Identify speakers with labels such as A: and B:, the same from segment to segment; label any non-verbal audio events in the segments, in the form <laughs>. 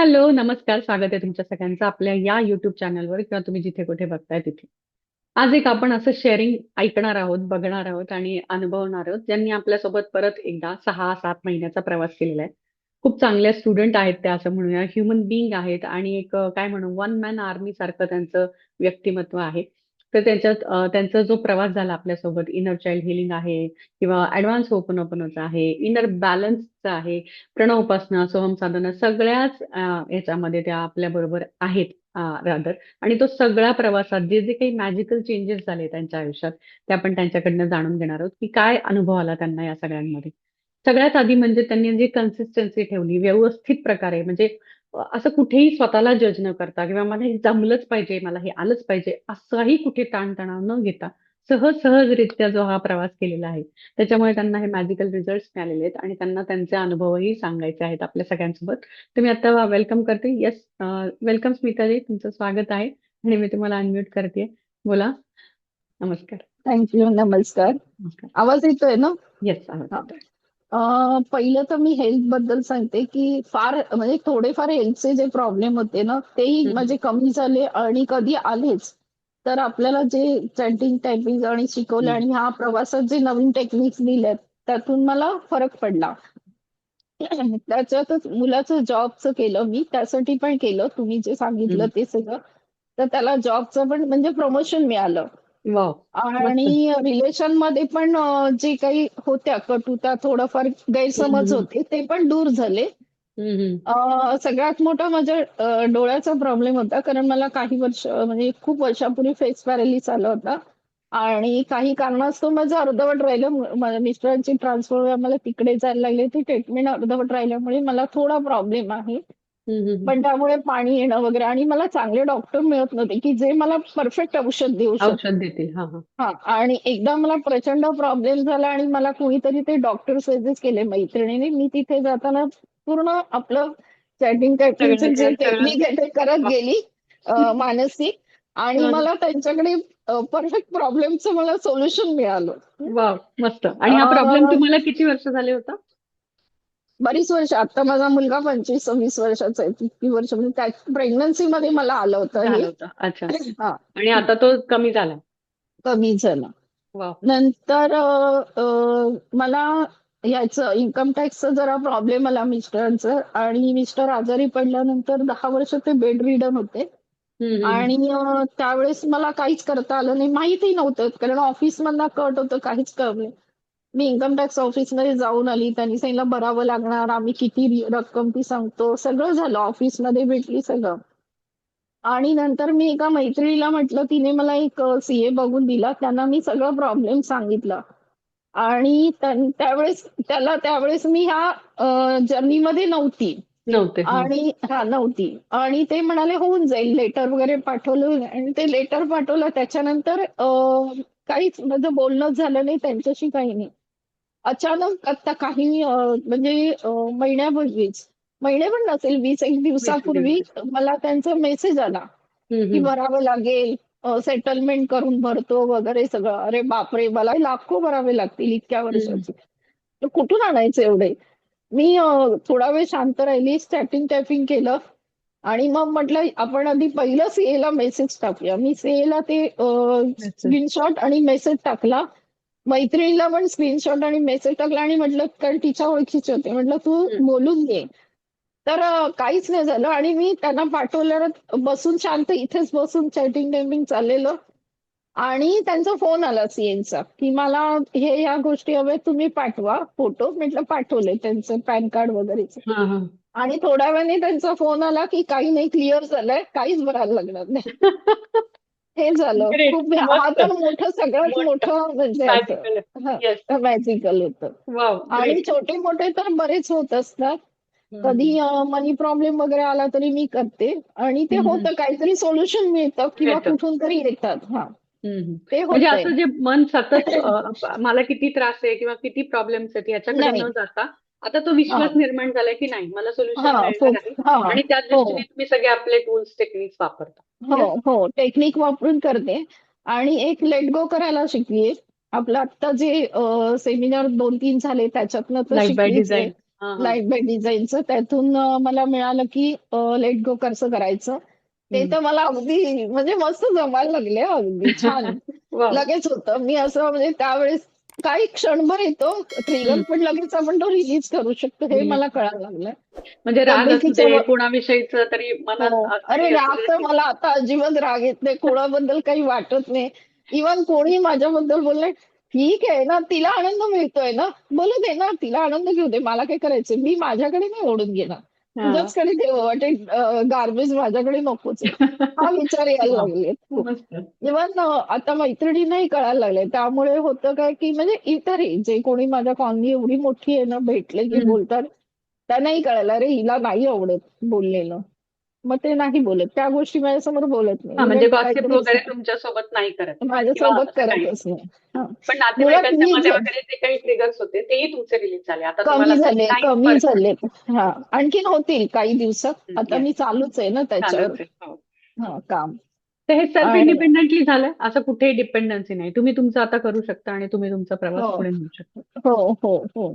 A: Hello, नमस्कार. स्वागत आहे तुमच्या सगळ्यांचं आपल्या या युट्यूब चॅनलवर किंवा तुम्ही जिथे कुठे बघताय तिथे. आज एक आपण असं शेअरिंग ऐकणार आहोत, बघणार आहोत आणि अनुभवणार आहोत, ज्यांनी आपल्यासोबत परत एकदा 6-7 महिन्याचा प्रवास केलेला आहे. खूप चांगल्या स्टुडंट आहेत त्या असं म्हणूया, ह्युमन बिईंग आहेत आणि एक काय म्हणू वन मॅन आर्मी सारखं त्यांचं व्यक्तिमत्व आहे. तर त्याच्यात अ, त्यांचा जो प्रवास झाला आपल्यासोबत इनर चाइल्ड हीलिंग आहे किंवा ॲडव्हान्स होपनोपनोचा आहे, इनर बॅलन्सचा आहे, प्रणवोपासना, सोहम साधना सगळ्याच अ, ह्याच्यामध्ये त्या आपल्याबरोबर आहेत अ, रादर आणि तो सगळ्या प्रवासात जे, जे काही मॅजिकल चेंजेस झाले त्यांच्या आयुष्यात, ते आपण त्यांच्याकडनं जाणून घेणार आहोत, की काय अनुभव आला त्यांना या सगळ्यांमध्ये. सगळ्यात आधी म्हणजे त्यांनी जी कन्सिस्टन्सी ठेवली व्यवस्थित प्रकारे म्हणजे असं कुठेही स्वतःला जज न करता किंवा मला हे जमलंच पाहिजे, मला हे आलंच पाहिजे, असाही कुठे ताणतणाव न घेता सहज सहजरित्या जो हा प्रवास केलेला आहे, त्याच्यामुळे त्यांना हे मॅजिकल रिझल्ट्स मिळालेले आहेत आणि त्यांना त्यांचे अनुभवही सांगायचे आहेत आपल्या सगळ्यांसोबत. तर मी आता वेलकम करते. येस वेलकम स्मिताजी तुमचं स्वागत आहे आणि मी तुम्हाला अनम्यूट करतेय. बोला. नमस्कार.
B: Thank you. नमस्कार. आवाज येतोय ना?
A: येस, आवाज
B: पहिलं तर मी हेल्थबद्दल सांगते, की फार म्हणजे थोडेफार हेल्थचे जे प्रॉब्लेम होते ना, तेही
A: हं,
B: माझे कमी झाले आणि कधी आलेच, तर आपल्याला जे चॅटिंग, टायपिंग आणि शिकवलं
A: हं.
B: आणि ह्या प्रवासात जे नवीन टेक्निक्स दिल्यात, त्यातून मला फरक पडला. त्याच्यातच मुलाचं जॉबचं केलं मी. त्यासाठी पण केलं तुम्ही जे सांगितलं
A: हं.
B: ते सगळं. तर त्याला जॉबचं पण म्हणजे प्रमोशन मिळालं.
A: वॉव! मस्त.
B: आणि रिलेशनमध्ये पण अ, जे काही होत्या कटुता, थोडंफार
A: हं,
B: गैरसमज
A: हं.
B: होते, ते पण दूर झाले.
A: हं, हं.
B: अ, सगळ्यात मोठा माझ्या अ, डोळ्याचा प्रॉब्लेम होता. कारण मला काही वर्ष म्हणजे खूप वर्षापूर्वी फेस पॅरालिस आला होता आणि काही कारणास्तव माझं अर्धवट राहिलं. म माझ्या मिस्टरांची ट्रान्सफर मला तिकडे जायला लागली. ती ट्रीटमेंट अर्धवट राहिल्यामुळे मला थोडा प्रॉब्लेम आहे.
A: हं, हं, हं.
B: पण त्यामुळे पाणी येणं वगैरे आणि मला चांगले डॉक्टर मिळत नव्हते, की जे मला परफेक्ट औषध देऊ शकतील.
A: औषध देतील. हां, हां.
B: हां. आणि एकदा मला प्रचंड प्रॉब्लेम झाला आणि मला कोणीतरी ते डॉक्टर सजेस्ट केले मैत्रिणीने. मी तिथे जाताना पूर्ण आपलं चॅटिंग, जे
A: ते सगळं
B: टेक्निक आहे ते करत
A: वाह!
B: गेली अ, मानसिक आणि
A: हं.
B: मला त्यांच्याकडे अ, परफेक्ट प्रॉब्लेमचं मला सोल्युशन मिळालं.
A: मस्त. आणि हा प्रॉब्लेम
B: अ,
A: तुम्हाला किती वर्ष झाले होता?
B: बरीच वर्ष आता माझा मुलगा 25-26 वर्षाचा आहे. इतकी वर्ष म्हणजे त्या प्रेग्नन्सीमध्ये मला आलं होतं हे.
A: अच्छा.
B: हां.
A: आणि आता तो कमी झाला.
B: कमी झालं. नंतर अ, अ, मला ह्याचं इन्कम टॅक्सचा जरा प्रॉब्लेम आला मिस्टरांचं आणि मिस्टर आजारी पडल्यानंतर 10 वर्ष ते बेड रिडन होते. आणि अ, त्यावेळेस मला काहीच करता आलं नाही. माहितीही नव्हतं कारण ऑफिसमधनं कट होतं काहीच कळलं नाही. मी इन्कम टॅक्स ऑफिसमध्ये जाऊन आली. त्यांनी सांगितलं भरावं लागणार. आम्ही किती रक्कम ती सांगतो. सगळं झालं. ऑफिसमध्ये भेटली सगळं. आणि नंतर मी एका मैत्रिणीला म्हटलं, तिने मला एक सीए बघून दिला. त्यांना मी सगळं प्रॉब्लेम सांगितलं. आणि त्यां त्यावेळेस त्याला त्यावेळेस मी ह्या जर्नीमध्ये नव्हती.
A: नव्हते.
B: आणि हां, नव्हती. आणि ते म्हणाले होऊन जाईल. लेटर वगैरे पाठवलं आणि ते लेटर पाठवलं त्याच्यानंतर काहीच माझं बोलणंच झालं नाही त्यांच्याशी काही नाही. अचानक आता काही अ, म्हणजे अ, महिन्यापूर्वीच, महिने पण नसेल 20 एक
A: 20
B: दिवसापूर्वी
A: दिवस.
B: मला त्यांचा मेसेज आला,
A: हं,
B: की
A: हं.
B: भरावं लागेल, अ, सेटलमेंट करून भरतो वगैरे सगळं. अरे बापरे! मला लाखो भरावे लागतील इतक्या
A: हं.
B: वर्षाचे. तर कुठून आणायचे एवढे? मी अ, थोडा वेळ शांत राहिली, चॅटिंग, टायपिंग केलं आणि मग म्हटलं आपण आधी पहिलं सीएला मेसेज टाकूया. मी सीएला ते अ. स्क्रीनशॉट आणि मेसेज टाकला. मैत्रिणीला पण स्क्रीनशॉट आणि मेसेज टाकला आणि म्हटलं कारण तिच्या ओळखीचे होते. म्हटलं तू. बोलून घे. तर काहीच नाही झालं आणि मी त्यांना पाठवल्यावर बसून शांत इथेच बसून चॅटिंग, टायपिंग चाललेलं आणि त्यांचा फोन आला सीएचा, की मला हे ह्या गोष्टी हव्यात तुम्ही पाठवा फोटो. म्हटलं पाठवले त्यांचं पॅन कार्ड वगैरेचे.
A: हां.
B: आणि थोड्या वेळाने त्यांचा फोन आला, की काही नाही क्लिअर झालंय. काहीच भरायला लागणार नाही. <laughs> हे झालं. खूप हा. तर मोठं सगळ्यात
A: मोठं.
B: मोठं म्हणजे असं
A: मॅजिकल
B: होतं. आणि
A: ग्रेट.
B: छोटे-मोठे तर बरेच होत असतात. कधी मनी प्रॉब्लेम वगैरे आला तरी मी करते आणि ते. होतं काहीतरी सोल्युशन मिळतं किंवा. कुठून तरी येतात. हां. ते
A: म्हणजे. असं जे मन सतत मला किती त्रास आहे किंवा किती प्रॉब्लेम्स आहेत याच्याकडे. न जाता, आता तो विश्वास. निर्माण झालाय, की नाही मला सोल्युशन
B: हां,
A: मिळणार
B: हां,
A: आणि त्या
B: हो.
A: दृष्टीने तुम्ही सगळे आपले टूल्स, टेक्निक्स वापरता.
B: हो? हो. टेक्निक वापरून करते आणि एक लेट गो करायला शिकलीये. आपलं आत्ता जे सेमिनार 2-3 झाले त्याच्यातनं तर
A: लाईफ बाय
B: शिकलीच आहे.
A: डिझाइन. हा हा
B: लाइट बाय डिझाईनचं त्यातून मला मिळालं की लेट गो कसं करायचं ते. तर मला अगदी म्हणजे मस्त जमायला लागले अगदी छान <laughs>
A: वा
B: लगेच होतं मी असं म्हणजे त्यावेळेस काही क्षणभर येतो. ट्रिगर. पण लगेच आपण तो रिलीज करू शकतो. हे मला कळायला लागलं
A: म्हणजे राग कुणाविषयीच तरी
B: हो. अरे राग तर मला आता अजिबात राग येत नाही. कोणाबद्दल काही वाटत नाही. इवन कोणी माझ्याबद्दल बोललंय ठीक आहे ना तिला आनंद मिळतोय ना. बोलू दे ना तिला आनंद घेऊ दे. मला काय करायचंय? मी माझ्याकडे नाही ओढून घेणार.
A: हा.
B: तुझ्याचकडे ठेव वाटे गार्बेज माझ्याकडे नकोच. हा विचार यायला. <laughs> लागले. इव्हन आता मैत्रिणींनाही कळायला लागले त्यामुळे होतं काय की म्हणजे इतरही जे कोणी माझ्या कॉलनी एवढी मोठी आहे ना भेटले की. बोलतात त्यांनाही कळायला अरे हिला नाही आवडत बोललेलं मग ते नाही बोलत. त्या गोष्टी माझ्यासमोर बोलत नाही.
A: म्हणजे गॉसिप
B: काहीतरी
A: वगैरे तुमच्यासोबत नाही करत.
B: माझ्यासोबत. करतच नाही.
A: पण नातेवाईकांच्या मध्ये वगैरे जे काही ट्रिगर्स होते तेही तुमचे रिलीज झाले. आता तुम्हाला
B: कमी झाले कमी झाले. हा आणखीन होतील काही दिवसात. आता. मी चालूच आहे ना त्याच्यावर.
A: हो.
B: काम.
A: तर हे सेल्फ इंडिपेंडेंटली झालं? असं कुठेही डिपेंडन्सी नाही. तुम्ही तुमचं आता करू शकता आणि तुम्ही तुमचा प्रवास
B: हो.
A: पुढे नेऊ शकता.
B: हो हो हो.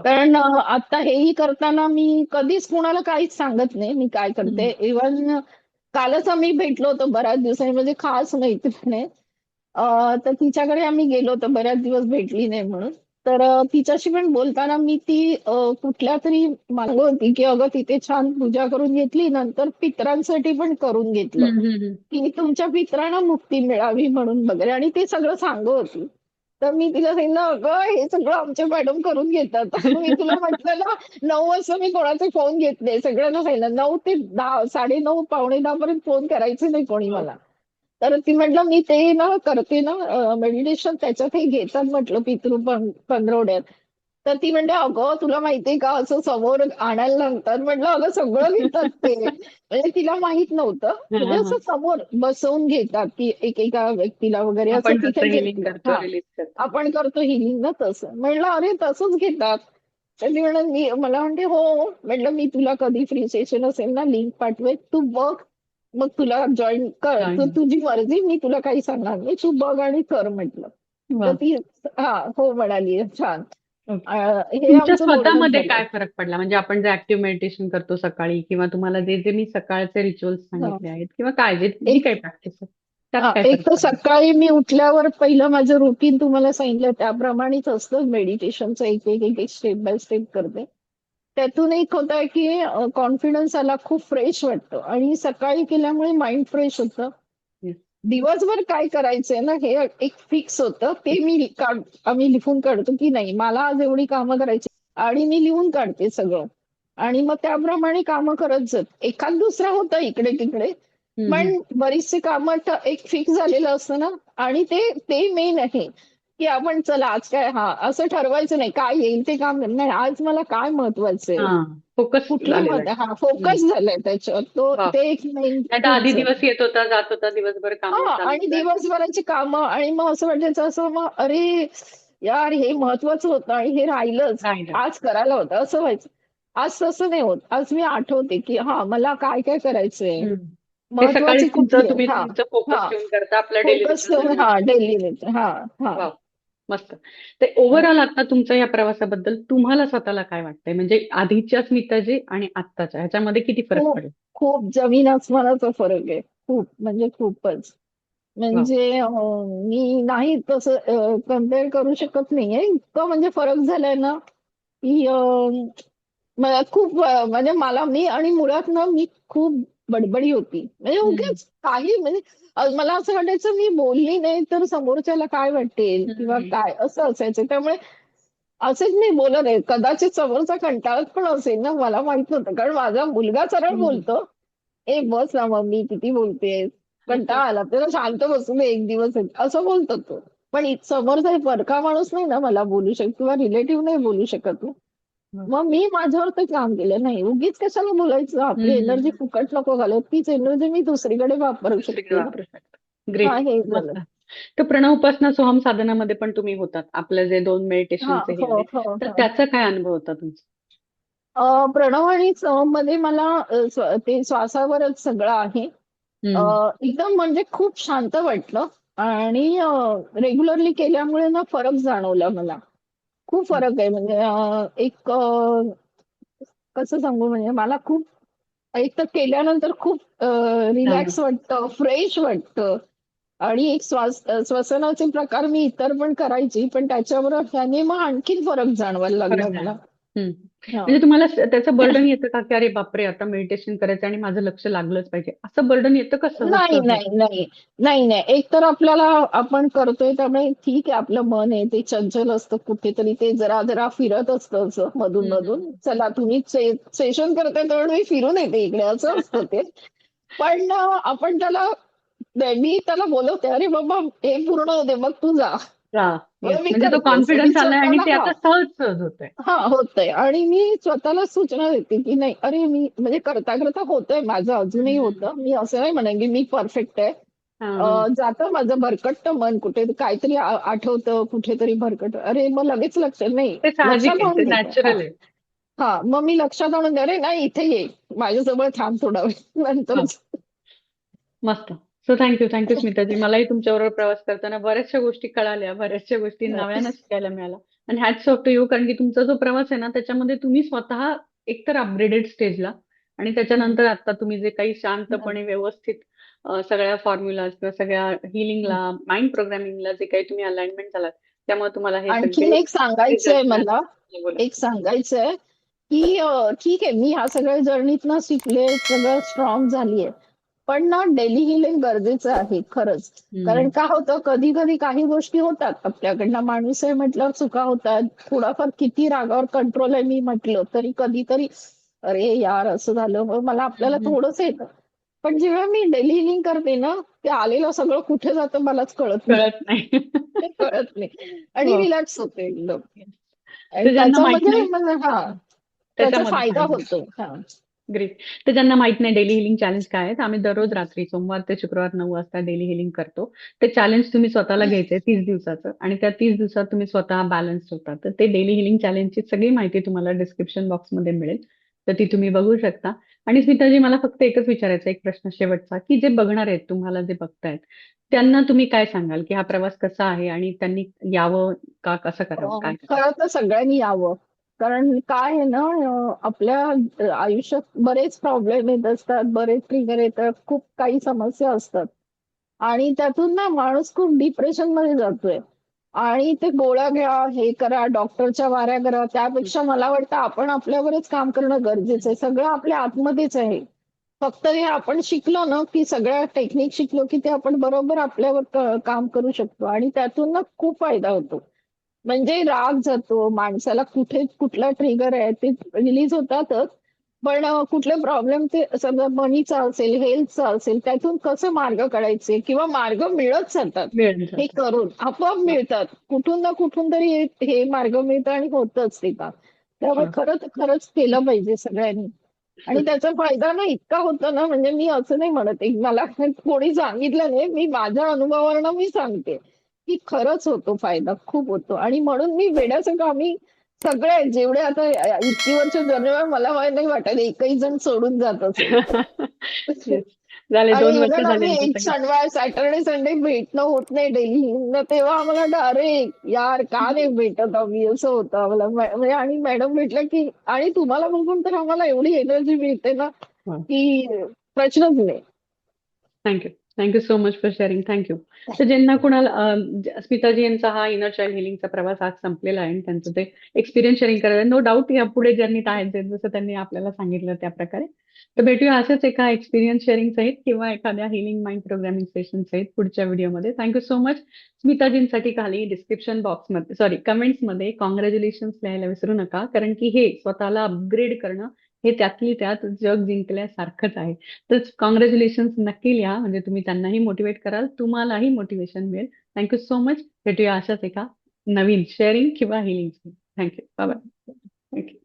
B: कारण आता हेही करताना मी कधीच कुणाला काहीच सांगत नाही. मी काय करते? इव्हन कालच आम्ही भेटलो होतो बऱ्याच दिवसांनी म्हणजे खास मैत्रीण आहे. अ, तर तिच्याकडे आम्ही गेलो होतो बऱ्याच दिवस भेटली नाही म्हणून. तर अ, तिच्याशी पण बोलताना मी ती अ, कुठल्या तरी मागं होती की अगं तिथे छान पूजा करून घेतली नंतर पितरांसाठी पण करून घेतलं. की तुमच्या पितरांना मुक्ती मिळावी म्हणून वगैरे. आणि ते सगळं सांगत होती. तर मी तिला सांगितलं अगं हे सगळं आमच्या मॅडम करून घेतात. मी तुला म्हटलं ना नऊ वाजता मी कोणाचे फोन घेत नाही. सगळ्यांना सांगितलं नऊ ते दहा साडे नऊ पावणे दहा पर्यंत फोन करायचे नाही कोणी मला. तर ती म्हटलं मी ते ना करते ना मेडिटेशन त्याच्यात हे घेतात म्हटलं पितृ पंधरवड्यात. तर ती म्हणते अगं तुला माहितीये का असं समोर आणायला लागतात. म्हटलं अगं सगळं घेतात ते. म्हणजे तिला माहीत नव्हतं. म्हणजे
A: हा, हा.
B: असं समोर बसवून घेतात की एकेका व्यक्तीला वगैरे असं तिथे हा. आपण करतो हिलिंग ना तसं. म्हणलं अरे तसंच घेतात. तर ती म्हणत मी मला म्हणते हो म्हटलं मी तुला कधी फ्री सेशन असेल ना लिंक पाठवेल तू बघ. मग तुला जॉईन कर. तू तुझी मर्जी मी तुला काही सांगणार नाही. तू बघ आणि कर म्हटलं. तर ती हा हो म्हणाली छान. अं, हे
A: तुमच्या
B: आमचं बोलणं
A: स्वतःमध्ये
B: झालं.
A: काय फरक पडला म्हणजे आपण जे ऍक्टिव्ह मेडिटेशन करतो सकाळी किंवा तुम्हाला जे जे मी सकाळचे रिच्युअल्स सांगितले आहेत किंवा काय जे जी
B: एक-
A: काही प्रॅक्टिस आहे त्यात
B: हा,
A: काय
B: एक
A: फरक
B: तर
A: पडला?
B: सकाळी मी उठल्यावर पहिलं माझं रुटीन तुम्हाला सांगितलं त्याप्रमाणेच असतं मेडिटेशनचं एक एक एक स्टेप बाय स्टेप करते त्यातून एक होत आहे की कॉन्फिडन्स आला खूप फ्रेश वाटतं आणि सकाळी केल्यामुळे माइंड फ्रेश होतं. दिवसभर काय करायचंय ना हे एक फिक्स होतं. ते मी काढ आम्ही लिहून काढतो की नाही मला आज एवढी कामं करायची आणि मी लिहून काढते सगळं. आणि मग त्याप्रमाणे कामं करत जात. एखाद दुसरा होतं इकडे तिकडे पण. बरीचशी कामं एक फिक्स झालेलं असतं ना. आणि ते ते मेन आहे. की आपण चला आज काय हा असं ठरवायचं नाही. काय येईल ते काम. नाही. आज मला काय महत्वाचं आहे?
A: फोकस
B: कुठलं. हा फोकस झालाय त्याच्यावर. तो. ते एक
A: आधी दिवस येत होता जात होता दिवसभर काम
B: आणि दिवसभराची कामं आणि मग असं वाटायचं असं मग अरे यार हे महत्वाचं होतं आणि हे राहिलंच. आज करायला होतं असं व्हायचं. आज तसं नाही होत. आज मी आठवते की हा मला काय काय करायचंय? महत्वाची कुठली? हा
A: डेली
B: हा. डेली हा हा.
A: मस्त. ते ओव्हरऑल आता तुमच्या या प्रवासाबद्दल तुम्हाला स्वतःला काय वाटतंय? म्हणजे आधीच्या स्मिताजी आणि आत्ताच्या ह्याच्यामध्ये किती फरक. पडेल?
B: खूप जमीन आसमानाचा फरक आहे. खूप म्हणजे खूपच. म्हणजे मी नाही तसं कंपेअर करू शकत नाहीये इतकं म्हणजे फरक झालाय ना की मला खूप म्हणजे मला मी आणि मुळात ना मी खूप बडबडी होती. म्हणजे. उगीच काही म्हणजे मला असं वाटायचं मी बोलली नाही तर समोरच्याला काय वाटेल. किंवा काय असं असायचं. त्यामुळे असेच मी बोलत आहे. कदाचित समोरचा कंटाळत पण असेल ना मला माहीत नव्हतं. कारण माझा मुलगा सरळ. बोलतो. ए बस ना मम्मी किती बोलतेस? कंटाळा आला. त्याला शांत बसू दे एक दिवस असं बोलतो तो. पण समोरचा एक परका माणूस नाही ना मला बोलू शकत किंवा रिलेटिव्ह नाही बोलू शकत मग मी माझ्यावर ते काम केलं नाही. उगीच कशाला बोलायचं? आपली. एनर्जी फुकट नको घालत तीच एनर्जी मी दुसरीकडे वापरू शकते. ना.
A: ग्रेट
B: हा, हे झालं.
A: मस्त तर प्रणव उपासना सोहम साधनामध्ये पण तुम्ही होतात. आपलं जे दोन
B: हा,
A: मेडिटेशनचे हे
B: हो, हो,
A: तर
B: हो.
A: त्याचा काय अनुभव होता तुमचा?
B: अं, प्रणव आणि सममध्ये मला अं, स्व- ते श्वासावरच सगळं आहे. एकदम म्हणजे खूप शांत वाटलं. आणि रेग्युलरली केल्यामुळे ना फरक जाणवला मला. खूप फरक आहे म्हणजे अं, एक अं, कसं सांगू म्हणजे मला खूप एक तर केल्यानंतर खूप रिलॅक्स वाटतं फ्रेश वाटतं आणि एक श्वास अ, श्वसनाचे प्रकार मी इतर पण करायची पण त्याच्याबरोबर त्याने मग आणखीन फरक जाणवायला लागला
A: फरक
B: मला. हा.
A: म्हणजे तुम्हाला त्याचं बर्डन येतं का की अरे बापरे आता मेडिटेशन करायचं आणि माझं लक्ष लागलंच पाहिजे? असं बर्डन येतं का सहज?
B: नाही? नाही नाही. नाही नाही. एक तर आपल्याला आपण करतोय त्यामुळे ठीक आहे आपलं मन आहे ते चंचल असतं कुठेतरी ते जरा जरा फिरत असतं असं मधून. मधून चला तुम्ही सेशन करताय तर मी फिरून येते इकडे असं असतं ते. पण आपण त्याला मी त्याला बोलवते अरे बाबा हे पूर्ण होते मग तू जा.
A: म्हणजे तो. कॉन्फिडन्स
B: मी
A: आलाय आणि ते आता सहज सहज होतंय.
B: हा होतंय. आणि मी स्वतःला सूचना देते की नाही अरे मी म्हणजे करता करता होतंय माझं अजूनही. होतं. मी असं नाही म्हणेन की मी परफेक्ट आहे. जातं माझं भरकटतं मन कुठे काहीतरी आठवतं कुठेतरी भरकट. अरे मग लगेच लक्षात नाही.
A: नॅचरल
B: हा. मग मी लक्षात आणून दे, अरे नाही इथे ये. माझ्याजवळ थांब थोडा वेळ नंतर
A: मस्त. सो थँक्यू थँक्यू स्मिताजी मलाही तुमच्याबरोबर प्रवास करताना बऱ्याचशा गोष्टी कळाल्या बऱ्याचशा गोष्टी नव्यानं शिकायला मिळाल्या. आणि हॅट्स ऑफ टू यू कारण की तुमचा जो प्रवास आहे ना त्याच्यामध्ये तुम्ही स्वतः एकतर अपग्रेडेड स्टेजला आणि त्याच्यानंतर आता तुम्ही जे काही शांतपणे व्यवस्थित सगळ्या फॉर्म्युला किंवा सगळ्या हिलिंगला माइंड प्रोग्रामिंगला जे काही तुम्ही अलाइनमेंट झालात त्यामुळे तुम्हाला हे सगळे
B: एक सांगायचं आहे मला. एक सांगायचं आहे की ठीक आहे मी ह्या सगळ्या जर्नीतनं शिकले सगळं स्ट्रॉंग झालीये. पण ना डेली हिलिंग गरजेचं आहे खरंच. कारण का होतं? कधी कधी काही गोष्टी होतात आपल्याकडनं. माणूस आहे म्हटल्यावर चुका होतात. थोडाफार किती रागावर कंट्रोल आहे मी म्हटलं तरी कधीतरी अरे यार असं झालं. मला आपल्याला. थोडंसं येतं. पण जेव्हा मी डेली हिलिंग करते ना ते आलेलं सगळं कुठे जातं मलाच कळत
A: कळत नाही. <laughs>
B: कळत नाही. आणि
A: हो.
B: रिलॅक्स होते एकदम. हा. त्याचा फायदा
A: फायदा.
B: होतो. हा.
A: ग्रेट तर ज्यांना माहीत नाही डेली हिलिंग चॅलेंज काय आहे तर आम्ही दररोज रात्री सोमवार ते शुक्रवार नऊ वाजता डेली हिलिंग करतो. ते चॅलेंज तुम्ही स्वतःला घ्यायचंय तीस दिवसाचं आणि त्या तीस दिवसात तुम्ही स्वतः बॅलन्स होता. तर ते डेली हिलिंग चॅलेंजची सगळी माहिती तुम्हाला डिस्क्रिप्शन बॉक्समध्ये मिळेल. तर ती तुम्ही बघू शकता. आणि स्मिताजी मला फक्त एकच विचारायचा एक प्रश्न शेवटचा की जे बघणार आहेत तुम्हाला जे बघतायत त्यांना तुम्ही काय सांगाल की हा प्रवास कसा आहे आणि त्यांनी यावं का कसं करावं काय?
B: खरं तर सगळ्यांनी यावं. कारण काय आहे ना आपल्या आयुष्यात बरेच प्रॉब्लेम येत असतात बरेच ट्रिगर येतात खूप काही समस्या असतात. आणि त्यातून ना माणूस खूप डिप्रेशनमध्ये जातोय. आणि ते गोळ्या घ्या हे करा डॉक्टरच्या वाऱ्या करा त्यापेक्षा मला वाटतं आपण आपल्यावरच काम करणं गरजेचं आहे. सगळं आपल्या आतमध्येच आहे. फक्त हे आपण शिकलो ना की सगळ्या टेक्निक शिकलो की ते आपण बरोबर आपल्यावर काम करू शकतो. आणि त्यातून ना खूप फायदा होतो. म्हणजे राग जातो माणसाला कुठे कुठला ट्रिगर आहे ते रिलीज होतातच. पण कुठले प्रॉब्लेम ते सगळं मनीचा असेल हेल्थचा असेल त्यातून कसं मार्ग काढायचे? किंवा मार्ग मिळत जातात हे करून आपोआप मिळतात. कुठून ना कुठून तरी हे- मार्ग मिळतं आणि होतच ते काम. त्यामुळे. खरंच खरंच केलं पाहिजे सगळ्यांनी. आणि त्याचा फायदा ना इतका होतो ना म्हणजे मी असं नाही म्हणत. मला कोणी सांगितलं नाही मी माझ्या अनुभवावरनं मी सांगते. की खरंच होतो फायदा खूप होतो. आणि म्हणून मी वेड्याचं आम्ही सगळे जेवढे आता इतकी वर्ष जन्म मला नाही वाटत एकही जण सोडून जात असेल. <laughs> एक. शनिवार सॅटर्डे संडे भेटणं होत नाही डेली. तेव्हा आम्हाला वाटलं, अरे यार का नाही भेटत आम्ही? असं होतं आम्हाला. मै- म्हणजे आणि मॅडम भेटलं की आणि तुम्हाला बघून तर आम्हाला एवढी एनर्जी मिळते ना
A: हा.
B: की प्रश्नच नाही.
A: Thank you thank you so much for sharing thank you तर ज्यांना कुणाला स्मिताजी यांचा हा इनर चाइल्ड हिलिंगचा प्रवास आज संपलेला आहे आणि त्यांचं ते एक्सपिरियन्स शेअरिंग करायला नो डाऊट या पुढे ज्यांनी आहेत जसं त्यांनी आपल्याला सांगितलं त्या प्रकारे. तर भेटूया असंच एका एक्सपिरियन्स शेअरिंग सहित किंवा एखाद्या हिलिंग माइंड प्रोग्रामिंग सेशन सहित पुढच्या व्हिडिओमध्ये थँक्यू सो मच स्मिताजींसाठी खाली डिस्क्रिप्शन बॉक्समध्ये सॉरी कमेंट्समध्ये कॉंग्रॅच्युलेशन लिहायला विसरू नका कारण की हे स्वतःला अपग्रेड करणं हे त्यातली त्यात जग जिंकल्यासारखंच आहे. तर कॉंग्रॅच्युलेशन नक्की लिहा म्हणजे तुम्ही त्यांनाही मोटिवेट कराल तुम्हालाही मोटिवेशन मिळेल. थँक्यू सो मच भेटूया अशाच एका नवीन शेअरिंग किंवा healing thank you bye thank you